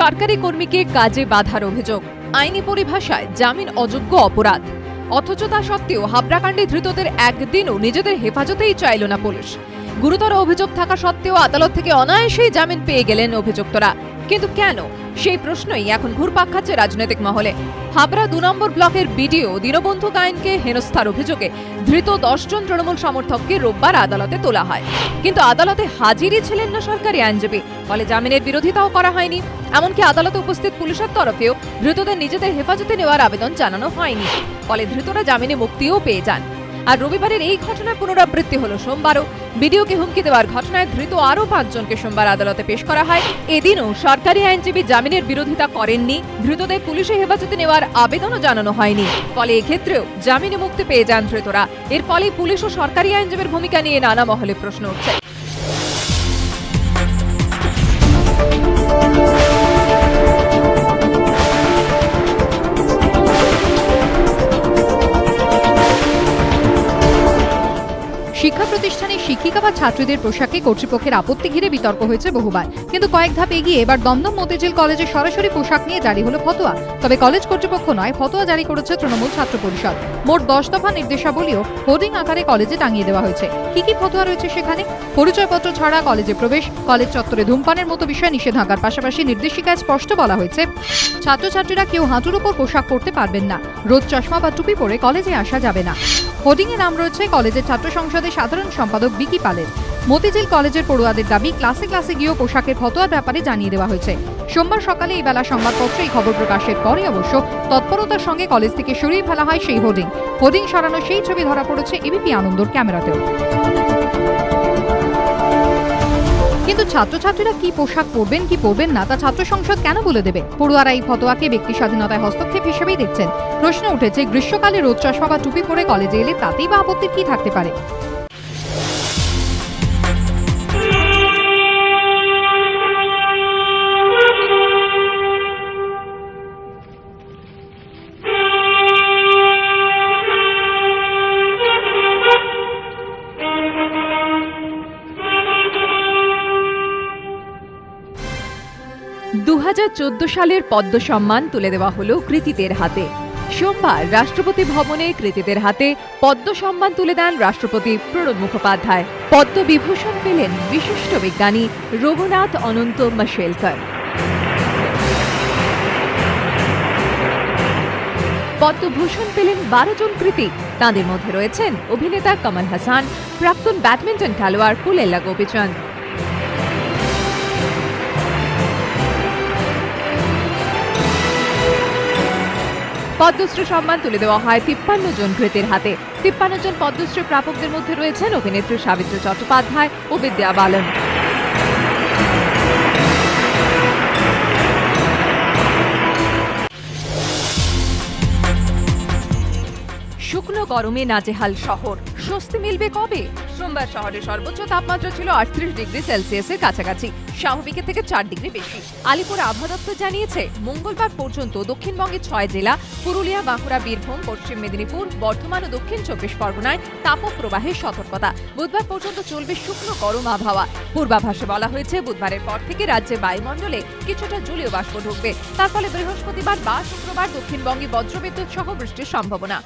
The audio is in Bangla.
সরকারি কর্মীকে কাজে বাধার অভিযোগ। আইনি পরিভাষায় জামিন অযোগ্য অপরাধ। অথচ তা সত্ত্বেও হাবড়াকাণ্ডে ধৃতদের একদিনও নিজেদের হেফাজতেই চাইল না পুলিশ। গুরুতর অভিযোগ থাকা সত্ত্বেও আদালত থেকে অনায়াসেই জামিন পেয়ে গেলেন অভিযুক্তরা। কিন্তু কেন? সেই প্রশ্নই এখন ঘুরপাক খাচ্ছে রাজনৈতিক মহলে। হাবড়া দু নম্বর ব্লকের বিডিও দীনবন্ধু গায়েনকে হেনস্থার অভিযোগে ধৃত দশজন তৃণমূল সমর্থককে রোববার আদালতে তোলা হয়। কিন্তু আদালতে হাজিরই ছিলেন না সরকারি আইনজীবী। ফলে জামিনের বিরোধিতাও করা হয়নি। এমনকি আদালতে উপস্থিত পুলিশের তরফেও ধৃতদের নিজেদের হেফাজতে নেওয়ার আবেদন জানানো হয়নি। ফলে ধৃতরা জামিনে মুক্তিও পেয়ে যান। আর রবিবারের এই ঘটনার পুনরাবৃত্তি হলো সোমবারও। বিডিওকে হুমকি দেওয়ার ঘটনায় ধৃত আরও পাঁচজনকে সোমবার আদালতে পেশ করা হয়। এদিনও সরকারি আইনজীবী জামিনের বিরোধিতা করেননি। ধৃতদের পুলিশে হেফাজতে নেওয়ার আবেদনও জানানো হয়নি। ফলে এক্ষেত্রেও জামিনে মুক্তি পেয়ে যান ধৃতরা। এর ফলে পুলিশ ও সরকারি আইনজীবীর ভূমিকা নিয়ে নানা মহলে প্রশ্ন উঠছে। শিক্ষিকা বা ছাত্রীদের পোশাকে কর্তৃপক্ষের আপত্তি ঘিরে বিতর্ক হয়েছে বহুবার। কিন্তু কয়েক ধাপ এগিয়ে এবার দমদম মতিঝিল কলেজে সরাসরি পোশাক নিয়ে জারি হলো ফতোয়া। তবে কলেজ কর্তৃপক্ষ নয়, ফতোয়া জারি করেছে তৃণমূল ছাত্র পরিষদ। মোট দশ দফা নির্দেশাবলীও হোর্ডিং আকারে কলেজে টাঙিয়ে দেওয়া হয়েছে। কি কি ফতোয়া রয়েছে সেখানে? পরিচয়পত্র ছাড়া কলেজে প্রবেশ, কলেজ চত্বরে ধূমপানের মতো বিষয় নিষেধাজ্ঞার পাশাপাশি নির্দেশিকায় স্পষ্ট বলা হয়েছে, ছাত্রছাত্রীরা কেউ হাঁটুর উপর পোশাক পরতে পারবেন না। রোদ চশমা বা টুপি পরে কলেজে আসা যাবে না। হোর্ডিং এ নাম রয়েছে কলেজের ছাত্র সংসদের সাধারণ সম্পাদক বিকি পালের। মতিঝিল কলেজের পড়ুয়াদের দাবি, ক্লাসে ক্লাসে গিয়েও পোশাকের ফতোয়ার ব্যাপারে জানিয়ে দেওয়া হয়েছে। সোমবার সকালে এই বেলা সংবাদপত্রে এই খবর প্রকাশের পরে অবশ্য তৎপরতার সঙ্গে কলেজ থেকে সরিয়ে ফেলা হয় সেই হোডিং হোডিং সরানো সেই ছবি ধরা পড়েছে এবিপি আনন্দর ক্যামেরাতেও। কিন্তু ছাত্রছাত্রীরা কি পোশাক পরবেন, কি পরবেন না, তা ছাত্র সংসদ কেন বলে দেবে? পড়ুয়ারা এই ফতোয়াকে ব্যক্তি স্বাধীনতায় হস্তক্ষেপ হিসেবেই দেখছেন। প্রশ্ন উঠেছে, গ্রীষ্মকালে রোদ চশমা বা টুপি পরে কলেজে এলে তাতেই বা আপত্তির কি থাকতে পারে? দু হাজার চোদ্দ সালের পদ্ম সম্মান তুলে দেওয়া হলো কৃতিদের হাতে। সোমবার রাষ্ট্রপতি ভবনে কৃতিদের হাতে পদ্ম সম্মান তুলে দেন রাষ্ট্রপতি প্রণব মুখোপাধ্যায়। পদ্ম বিভূষণ পেলেন বিশিষ্ট বিজ্ঞানী রঘুনাথ অনন্ত মাশেলকর। পদ্মভূষণ পেলেন বারো জন কৃতি। তাঁদের মধ্যে রয়েছেন অভিনেতা কমল হাসান, প্রাক্তন ব্যাডমিন্টন খেলোয়াড় পুলেল্লা গোপীচন্দ। পদ্মশ্রী সম্মান তুলে দেওয়া হয় তিপ্পান্ন জন ক্রেতের হাতে। তিপ্পান্ন জন পদ্মশ্রী প্রাপকদের মধ্যে রয়েছেন অভিনেত্রী সাবিত্রী চট্টোপাধ্যায় ও বিদ্যা বালন। শুকনো গরমে নাজেহাল শহর। স্বস্তি মিলবে কবে? সোমবার শহরের সর্বোচ্চ তাপমাত্রা ছিল আটত্রিশ ডিগ্রি সেলসিয়াসের কাছাকাছি। স্বাভাবিকের থেকে চার ডিগ্রি বেশি। আলিপুর আবহাওয়া দপ্তর জানিয়েছে, মঙ্গলবার পর্যন্ত দক্ষিণবঙ্গের ছয় জেলা, পুরুলিয়া, বাঁকুড়া, বীরভূম, পশ্চিম মেদিনীপুর, বর্ধমান ও দক্ষিণ চব্বিশ পরগনায় তাপপ্রবাহের সতর্কতা। বুধবার পর্যন্ত চলবে শুকনো গরম আবহাওয়া। পূর্বাভাসে বলা হয়েছে, বুধবারের পর থেকে রাজ্যের বায়ুমণ্ডলে কিছুটা জলীয় বাষ্প ঢুকবে। তার ফলে বৃহস্পতিবার বা শুক্রবার দক্ষিণবঙ্গে বজ্রবিদ্যুৎ সহ বৃষ্টির সম্ভাবনা।